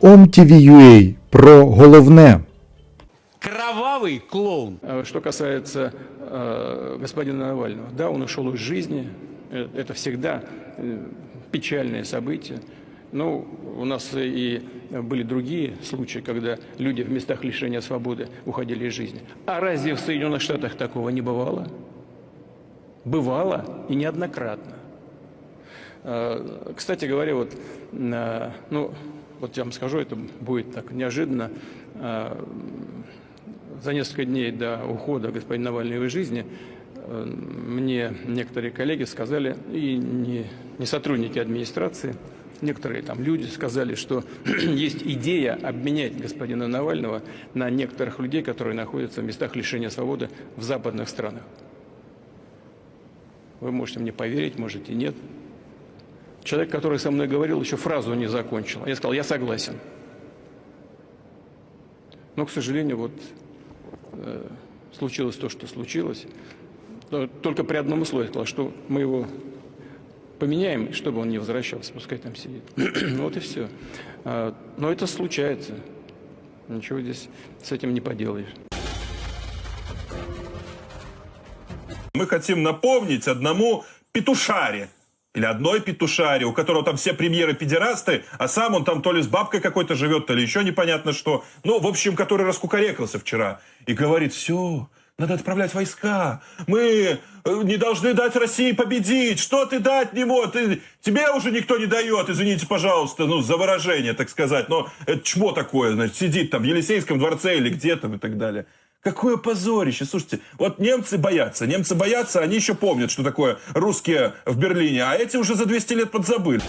OMTV.ua про головне. Кровавый клоун. А Что касается э, господина Навального, да, он ушел из жизни, Э, это всегда э, печальное событие. Но у нас и были другие случаи, когда люди в местах лишения свободы уходили из жизни. А разве в Соединенных Штатах такого не бывало? Бывало и неоднократно. Э, Кстати говоря, вот, ну, вот я вам скажу, это будет так неожиданно. Э, За несколько дней до ухода господина Навального из жизни э, мне некоторые коллеги сказали, и не, не сотрудники администрации, некоторые там люди сказали, что есть идея обменять господина Навального на некоторых людей, которые находятся в местах лишения свободы в западных странах. Вы можете мне поверить, можете нет. Человек, который со мной говорил, еще фразу не закончил. Я сказал, я согласен. Но, к сожалению, вот э, случилось то, что случилось. Только при одном условии сказал, что мы его поменяем, чтобы он не возвращался, пускай там сидит. Вот и все. Но это случается. Ничего здесь с этим не поделаешь. Мы хотим напомнить одному петушаре. Или одной петушаре, у которого там все премьеры педерасты, а сам он там то ли с бабкой какой-то живет, то ли еще непонятно что. Ну, в общем, который раскукарекался вчера. И говорит, все, надо отправлять войска. Мы э, не должны дать России победить. Что ты дать не можешь? Ты- тебе уже никто не дает, извините, пожалуйста, ну, за выражение, так сказать. Но это чмо такое, значит, сидит там в Елисейском дворце или где там и так далее. Какое позорище. Слушайте, вот немцы боятся. Немцы боятся, они еще помнят, что такое русские в Берлине. А эти уже за 200 лет подзабыли.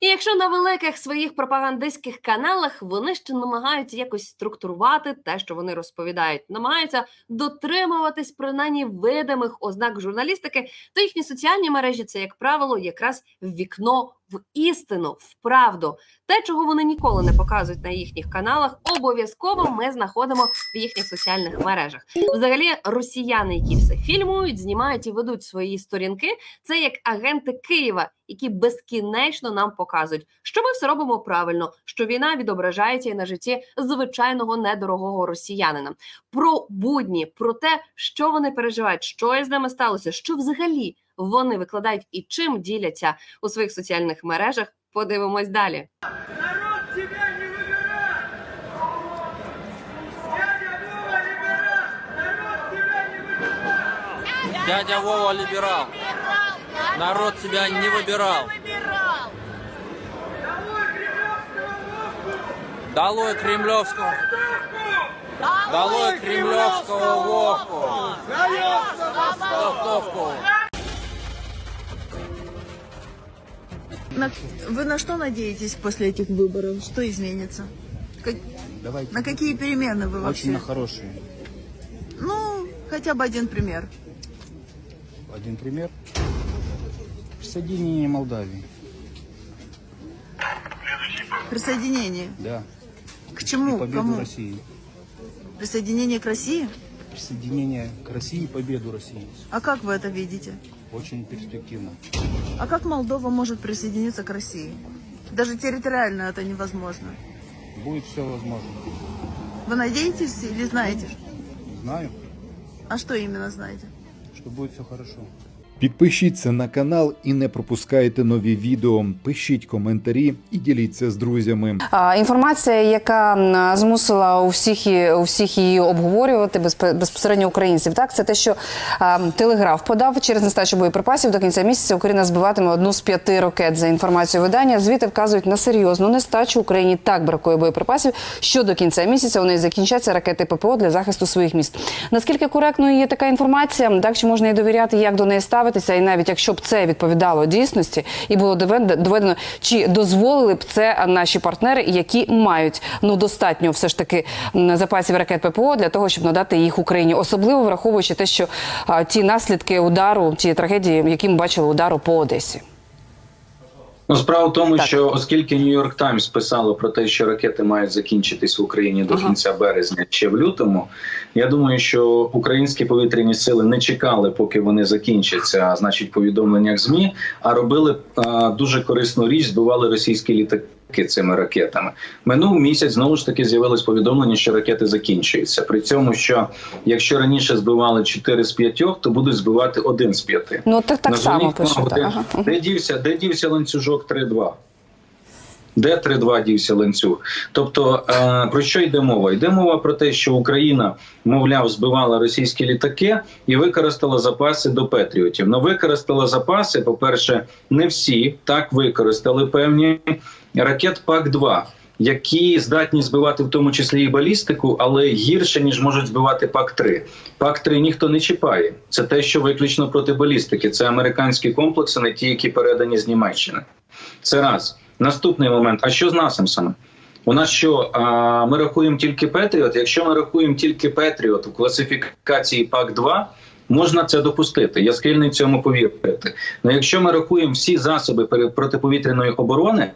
І якщо на великих своїх пропагандистських каналах вони ще намагаються якось структурувати те, що вони розповідають, намагаються дотримуватись принаймні видимих ознак журналістики, то їхні соціальні мережі це, як правило, якраз вікно в істину, в правду. Те, чого вони ніколи не показують на їхніх каналах, обов'язково ми знаходимо в їхніх соціальних мережах. Взагалі, росіяни, які все фільмують, знімають і ведуть свої сторінки, це як агенти Києва, які безкінечно нам показують, що ми все робимо правильно, що війна відображається і на житті звичайного недорогого росіянина. Про будні, про те, що вони переживають, що із ними сталося, що взагалі вони викладають і чим діляться у своїх соціальних мережах. Подивимось далі. Народ тебя не выбирает! Дядя Вова либерал! Народ тебя не выбирает! Дядя Вова либерал. Народ тебя не выбирал. Долой кремлевского Вовку! Долой кремлевского Вовку. На- вы на что надеетесь после этих выборов? Что изменится? Как- Давайте. на какие перемены вы вообще? Очень на хорошие. Ну, хотя бы один пример. Один пример. Присоединение Молдавии. Присоединение. Да. К И чему? победу Кому? России. Присоединение к России? Присоединение к России и победу России. А как вы это видите? Очень перспективно. А как Молдова может присоединиться к России? Даже территориально это невозможно. Будет все возможно. Вы надеетесь или знаете? Знаю, А что именно знаете? что будет все хорошо. Підпишіться на канал і не пропускайте нові відео. Пишіть коментарі і діліться з друзями. Інформація, яка змусила у всіх, і- у всіх її обговорювати безпосередньо українців, так це те, що телеграф подав через нестачу боєприпасів до кінця місяця Україна збиватиме одну з п'яти ракет. За інформацією видання, звіти вказують на серйозну нестачу. Україні так бракує боєприпасів, що до кінця місяця вони закінчаться ракети ППО для захисту своїх міст. Наскільки коректною є така інформація, так чи можна їй довіряти, як до неї ставитися, і навіть якщо б це відповідало дійсності і було доведено, чи дозволили б це наші партнери, які мають ну достатньо все ж таки запасів ракет ППО для того, щоб надати їх Україні, особливо враховуючи те, що а, ті наслідки удару, ті трагедії, які ми бачили удару по Одесі. Ну, справа в тому, Так. що оскільки Нью-Йорк Таймс писало про те, що ракети мають закінчитись в Україні до Ага. кінця березня ще в лютому, я думаю, що українські повітряні сили не чекали, поки вони закінчаться, значить, повідомленнях змі, а робили а, дуже корисну річ, збивали російські літаки цими ракетами. Минув місяць знову ж таки з'явилось повідомлення, що ракети закінчуються. При цьому, що якщо раніше збивали 4 з 5, то будуть збивати один з 5. Ну так так само Назвоніть де, Ага. де дівся, де дівся ланцюжок 3-2? Де 3-2 дівся ланцюг? Тобто, е, про що йде мова? Йде мова про те, що Україна, мовляв, збивала російські літаки і використала запаси до Петріотів. Ну, використала запаси, по-перше, не всі так використали певні ракет ПАК-2. Які здатні збивати в тому числі і балістику, але гірше ніж можуть збивати ПАК-3. ПАК-3 ніхто не чіпає. Це те, що виключно проти балістики. Це американські комплекси, не ті, які передані з Німеччини. Це раз. Наступний момент. А що з насамсами? У нас що а, ми рахуємо тільки Петріот? Якщо ми рахуємо тільки Петріот у класифікації ПАК-2, можна це допустити. Я схильний цьому повірити. Але якщо ми рахуємо всі засоби протиповітряної оборони,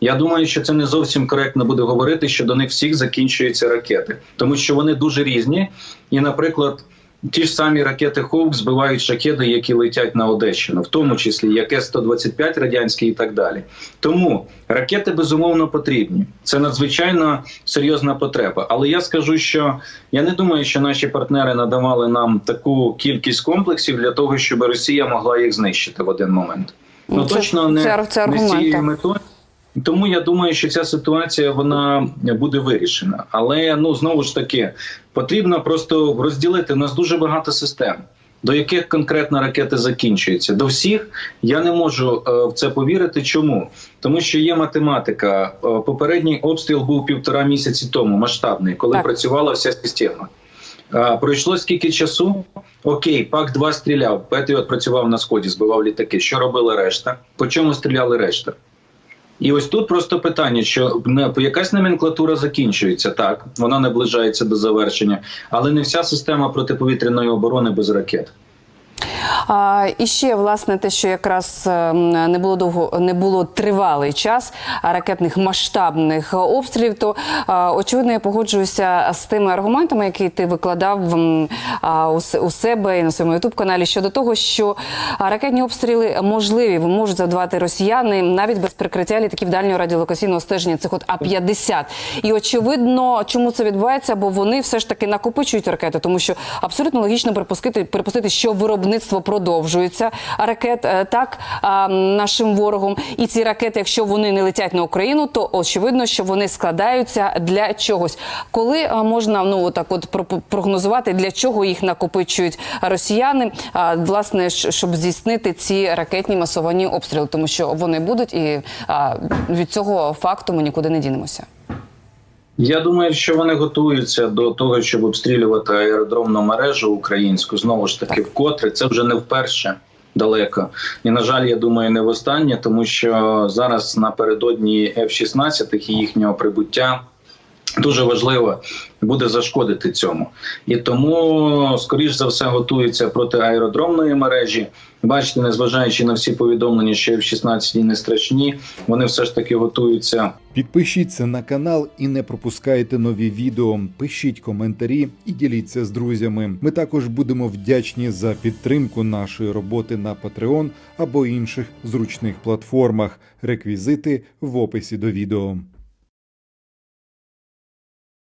я думаю, що це не зовсім коректно буде говорити, що до них всіх закінчуються ракети, тому що вони дуже різні. І, наприклад, ті ж самі ракети Хоук збивають шахеди, які летять на Одещину, в тому числі як С-125 радянський і так далі. Тому ракети безумовно потрібні. Це надзвичайно серйозна потреба. Але я скажу, що я не думаю, що наші партнери надавали нам таку кількість комплексів для того, щоб Росія могла їх знищити в один момент. Ну Це- точно не, це- це не з цією метою. Тому я думаю, що ця ситуація вона буде вирішена. Але ну знову ж таки потрібно просто розділити. У нас дуже багато систем. До яких конкретно ракети закінчуються? До всіх я не можу е, в це повірити. Чому? Тому що є математика. Е, попередній обстріл був півтора місяці тому, масштабний, коли Так. працювала вся система. А, пройшло скільки часу? Окей, пак 2 стріляв. Петріот працював на сході, збивав літаки. Що робила решта? По чому стріляли решта? І ось тут просто питання, що не якась номенклатура закінчується, так вона наближається до завершення, але не вся система протиповітряної оборони без ракет. А, і ще власне те, що якраз ем, не було довго, не було тривалий час ракетних масштабних обстрілів, то а, очевидно я погоджуюся з тими аргументами, які ти викладав а, у, себе і на своєму ютуб каналі щодо того, що ракетні обстріли можливі, можуть завдавати росіяни навіть без прикриття літаків дальнього радіолокаційного стеження цих от А-50. І очевидно, чому це відбувається, бо вони все ж таки накопичують ракети, тому що абсолютно логічно припустити, припустити, що виробництво продовжується ракет е, так нашим ворогом. І ці ракети, якщо вони не летять на Україну, то очевидно, що вони складаються для чогось. Коли можна ну так от про- прогнозувати, для чого їх накопичують росіяни, власне, щоб здійснити ці ракетні масовані обстріли, тому що вони будуть, і від цього факту ми нікуди не дінемося. Я думаю, що вони готуються до того, щоб обстрілювати аеродромну мережу українську. Знову ж таки, вкотре це вже не вперше. Далеко і на жаль, я думаю, не востаннє, тому що зараз напередодні F-16 і їхнього прибуття дуже важливо буде зашкодити цьому, і тому, скоріш за все, готуються проти аеродромної мережі. Бачите, незважаючи на всі повідомлення, що F-16 не страшні, вони все ж таки готуються Підпишіться на канал і не пропускайте нові відео. Пишіть коментарі і діліться з друзями. Ми також будемо вдячні за підтримку нашої роботи на Patreon або інших зручних платформах. Реквізити в описі до відео.